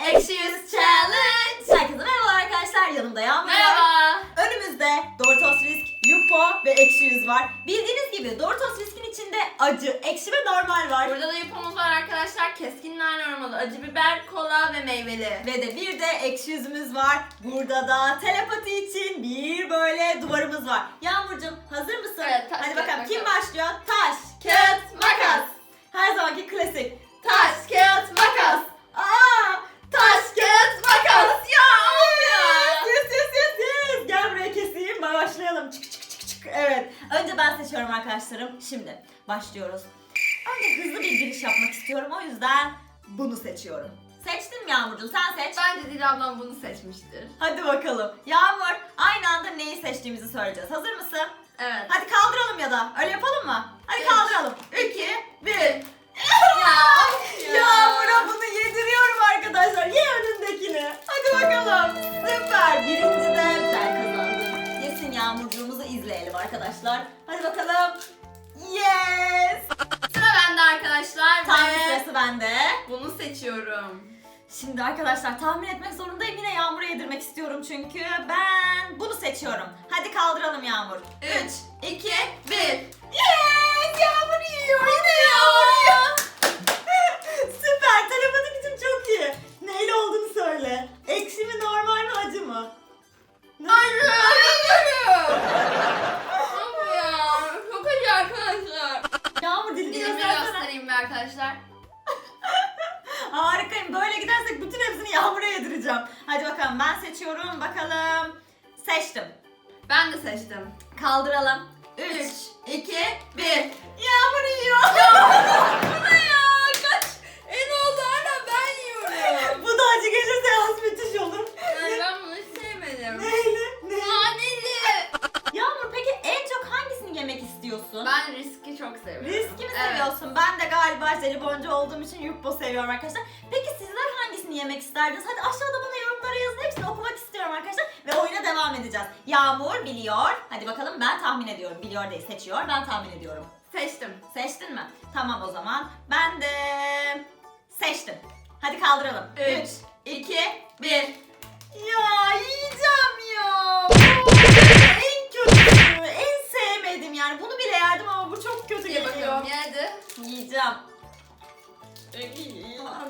Ekşi Yüz Challenge. Herkese merhaba arkadaşlar. Yanımda Yağmur. Merhaba. Önümüzde Doritos Risk, Yupo ve Ekşi Yüz var. Bildiğiniz gibi Doritos Risk'in içinde acı, ekşi ve normal var. Burada da yapımız var arkadaşlar. Keskin nane aromalı, acı biber, kola ve meyveli. Ve de bir de ekşi yüzümüz var. Burada da telepati için bir böyle duvarımız var. Yağmurcuğum hazır mısın? Evet, taş, Hadi kağıt, bakalım kim makas. başlıyor? Taş, kağıt, makas. Her zamanki klasik. Taş, kağıt, makas. Aa! Kağıt, makas. Ya! Yes, yes, yes, yes, yes. Gel buraya keseyim. Başlayalım. Çık çık çık çık. Evet. Önce ben seçiyorum arkadaşlarım. Şimdi başlıyoruz. Önce hızlı bir giriş yapmak istiyorum. O yüzden bunu seçiyorum. Seçtin mi Yağmurcuğum? Sen seç. Bence Dil ablam bunu seçmiştir. Hadi bakalım. Yağmur aynı anda neyi seçtiğimizi söyleyeceğiz. Hazır mısın? Evet. Hadi kaldıralım ya da. Öyle yapalım mı? Hadi Üç, kaldıralım. 2, 1. Şimdi arkadaşlar tahmin etmek zorundayım. Yine Yağmur'a yedirmek istiyorum çünkü ben bunu seçiyorum. Hadi kaldıralım Yağmur. 3, 2, 1. Yes! Yağmur yiyor. Yine Yağmur yiyor. Hadi bakalım ben seçiyorum. Bakalım. Seçtim. Ben de seçtim. Kaldıralım. 3, 3, 2, 1. Yağmur yiyor. Bu ne ya? Kaç? En oldu hala ben yiyorum. Bu da acı gelirse yalnız müthiş olur. Ay, ben bunu hiç sevmedim. Neyle? Ne? Naneli. Yağmur peki en çok hangisini yemek istiyorsun? Ben riski çok seviyorum. Riski mi Evet. seviyorsun? Ben de galiba jeliboncu olduğum için yuppo seviyorum arkadaşlar. Peki sizler hangisini yemek isterdiniz? Hadi aşağıda bana yorumlara yazın. Hepsini okumak istiyorum arkadaşlar. Ve oyuna devam edeceğiz. Yağmur biliyor. Hadi bakalım ben tahmin ediyorum. Biliyor değil seçiyor. Ben tahmin ediyorum. Seçtim. Seçtin mi? Tamam o zaman. Ben de seçtim. Hadi kaldıralım. 3, 2, 1. Ya yiyeceğim ya. Bu en kötüsü. En sevmedim yani. Bunu bile yerdim ama bu çok kötü Ye geliyor. bakalım ye hadi. Yiyeceğim.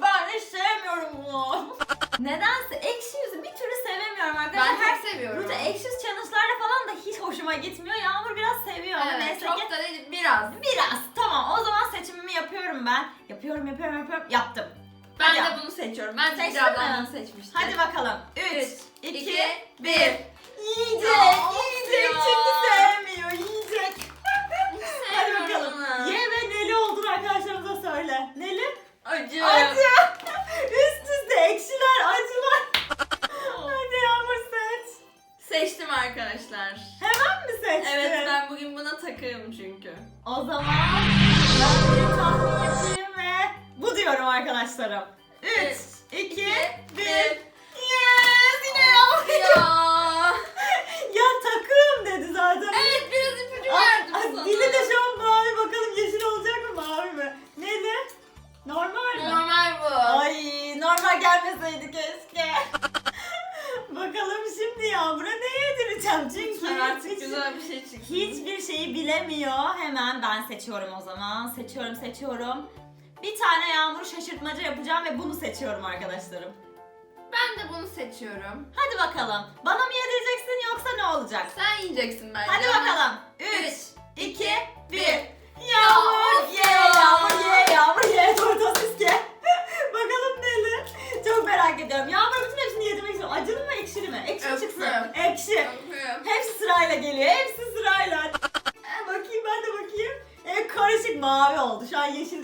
Ben hiç sevmiyorum bunu. Nedense ekşi yüzü bir türlü sevemiyorum arkadaşlar. Ben Her- çok seviyorum. Burada ekşi yüz challenge'larda falan da hiç hoşuma gitmiyor. Yağmur biraz seviyor ama Evet, neyse çok ki. da değil biraz. Biraz. Tamam o zaman seçimimi yapıyorum ben. Yapıyorum yapıyorum yapıyorum. Yaptım. Ben Hadi de bunu seçiyorum. Ben de Seçtin bir ablam mi? bunu seçmişti. Hadi bakalım. 3, 3, 2, 2, 1. Yiyecek, Ya, yiyecek ya. sevmiyor, 3, Üç, 2, 1. bir. Yes! Yine Yağmur. Ya. ya takım dedi zaten. evet biraz ipucu verdim ay, sana. dili de şu an mavi bakalım yeşil olacak mı mavi mi? Neli? Normal mi? Normal bu. Ay normal gelmeseydi keşke. bakalım şimdi Yağmur'a ne yedireceğim çünkü Sen artık hiç- güzel bir şey çıksın. hiçbir şeyi bilemiyor. Hemen ben seçiyorum o zaman. Seçiyorum seçiyorum. Bir tane Yağmur şaşırtmaca yapacağım ve bunu seçiyorum arkadaşlarım. Ben de bunu seçiyorum. Hadi bakalım. Bana mı yedireceksin yoksa ne olacak? Sen yiyeceksin bence. Hadi ama- bakalım. 3,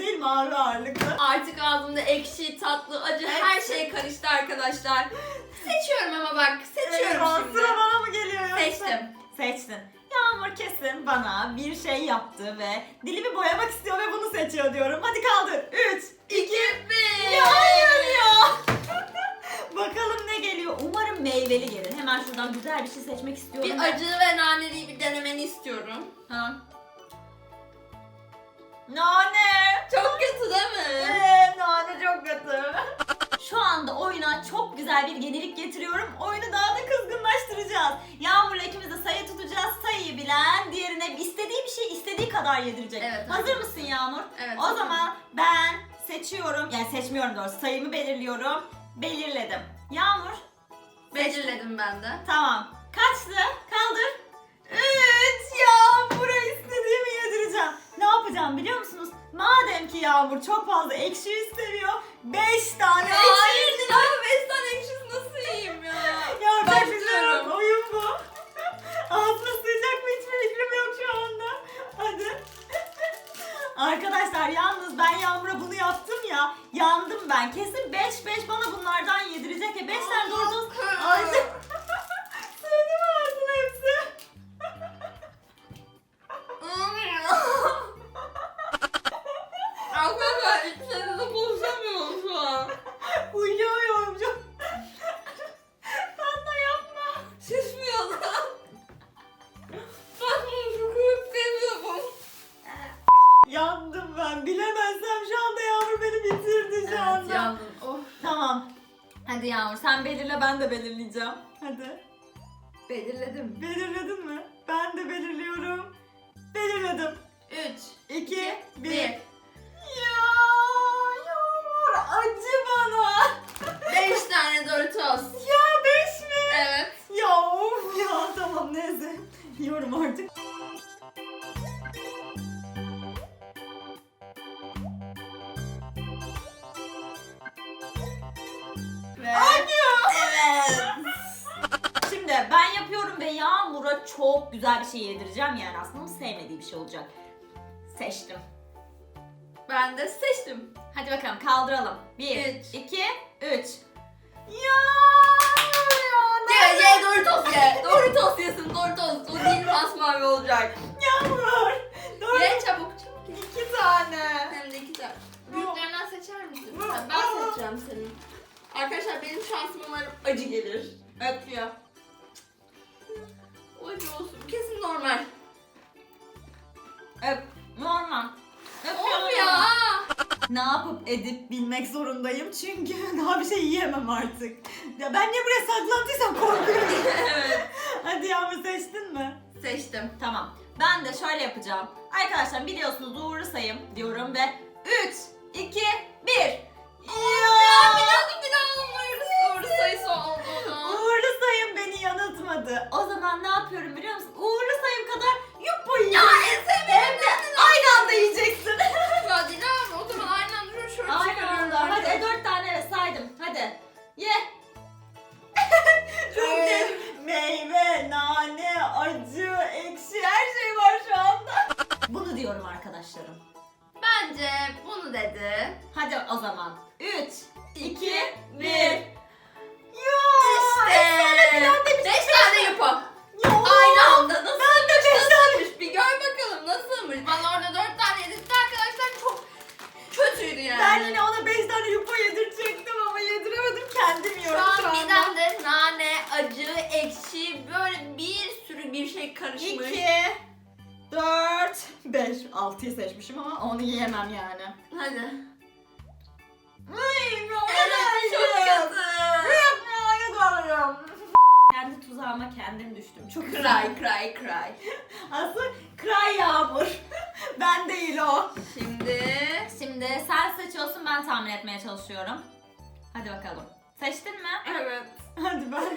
Değil mavi ağırlıklı. Artık ağzımda ekşi, tatlı, acı her şey karıştı arkadaşlar. Seçiyorum ama bak seçiyorum Eyvah, şimdi. Sıra bana mı geliyor yoksa? Seçtim. Seçtin. Yağmur kesin bana bir şey yaptı ve dilimi boyamak istiyor ve bunu seçiyor diyorum. Hadi kaldır. 3, 2, 1. Ya hayır ya. Bakalım ne geliyor. Umarım meyveli gelir. Hemen şuradan güzel bir şey seçmek istiyorum. Bir ben. acı ve naneliyi bir denemeni istiyorum. Ha. Nane. Çok kötü değil mi? Ee, nane çok kötü. Şu anda oyuna güzel bir yenilik getiriyorum. Oyunu daha da kızgınlaştıracağız. Yağmur'la ikimiz de sayı tutacağız. Sayıyı bilen diğerine istediği bir şey istediği kadar yedirecek. Evet, Hazır evet. mısın Yağmur? Evet, O hazırım. zaman ben seçiyorum. Yani seçmiyorum doğrusu. Sayımı belirliyorum. Belirledim. Yağmur. Belirledim ben de. Tamam. Kaçtı? Kaldır. Üç. Yağmur'a istediğimi yedireceğim. Ne yapacağım biliyor ki Yağmur çok fazla ekşiyi seviyor. Beş tane Ya ekşi hayır Dilan beş tane ekşisi nasıl yiyeyim ya? Şey Başlıyorum. yok. Oyun bu. Ağzına sığacak mı hiçbir fikrim yok şu anda. Hadi. Arkadaşlar yalnız ben Yağmur'a bunu yaptım ya. Yandım ben. Kesin 5 5 bana bunlardan yedirecek ya. 5 tane doğru. Ay. Yağmur sen belirle ben de belirleyeceğim. Hadi. Belirledim. Belirledin mi? Ben de belirliyorum. Belirledim. 3, 2, 1. çok güzel bir şey yedireceğim yani aslında sevmediği bir şey olacak. Seçtim. Ben de seçtim. Hadi bakalım kaldıralım. 1, Üç. 2, 3. Ya ya Ye Doritos ye. Doritos yesin Doritos. O değil masmavi olacak. Yağmur. Dur. Ye çabuk çabuk ye. İki tane. Hem de iki tane. Büyüklerinden seçer misin? Ben seçeceğim senin. Arkadaşlar benim şansım umarım acı gelir. Öpüyor. Öp. Normal. Öpüyorum. Of ya. Ne yapıp edip bilmek zorundayım çünkü daha bir şey yiyemem artık. Ya ben niye buraya saklandıysam korkuyorum. evet. Hadi Yağmur seçtin mi? Seçtim. Tamam. Ben de şöyle yapacağım. Arkadaşlar biliyorsunuz uğurlu sayım diyorum ve 3, 2, 1. Ya biliyordum Dilan'ın uğurlu, uğurlu sayısı olduğunu. Uğurlu sayım beni yanıltmadı. O zaman ne yapıyorum biliyor musun? Uğurlu sayım kadar yuppa Ya yiyorum. Hem de aynı anda yiyeceksin. Ya Dilan o zaman aynı anda şöyle şöyle aynı çıkarıyorum. anda. Hadi e, dört tane evet saydım. Hadi. Ye. Çok Ee. Meyve, nane, acı, ekşi her şey var şu anda. Bunu diyorum arkadaşlarım. Bence bunu dedi. Hadi o zaman. 3, 2, İki, bir şey karışmış. 2, 4, 5. 6'yı seçmişim ama onu yiyemem yani. Hadi. Ay, Evet çok kötü. Kendi tuzağıma kendim düştüm. Çok Cry cry cry. Aslında cry yağmur. ben değil o. Şimdi Şimdi sen seçiyorsun ben tahmin etmeye çalışıyorum. Hadi bakalım. Seçtin mi? evet. Hadi ben.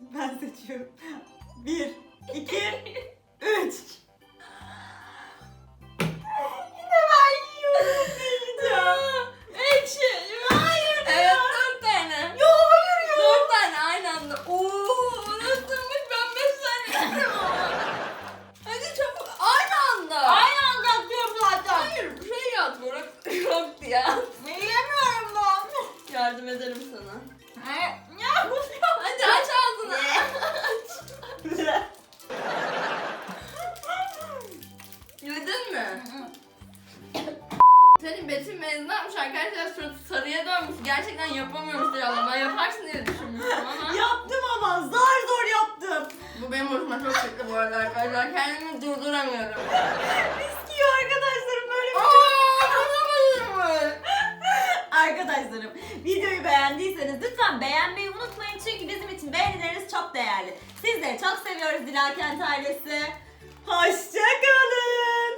ben seçiyorum. 1, 2, 3. Yine ben yiyorum. Çıktı bu arada arkadaşlar. Kendimi durduramıyorum. Riskiyor arkadaşlarım böyle bir. Arkadaşlarım videoyu beğendiyseniz lütfen beğenmeyi unutmayın çünkü bizim için beğenileriniz çok değerli. Sizleri çok seviyoruz Dilakent ailesi. Hoşçakalın.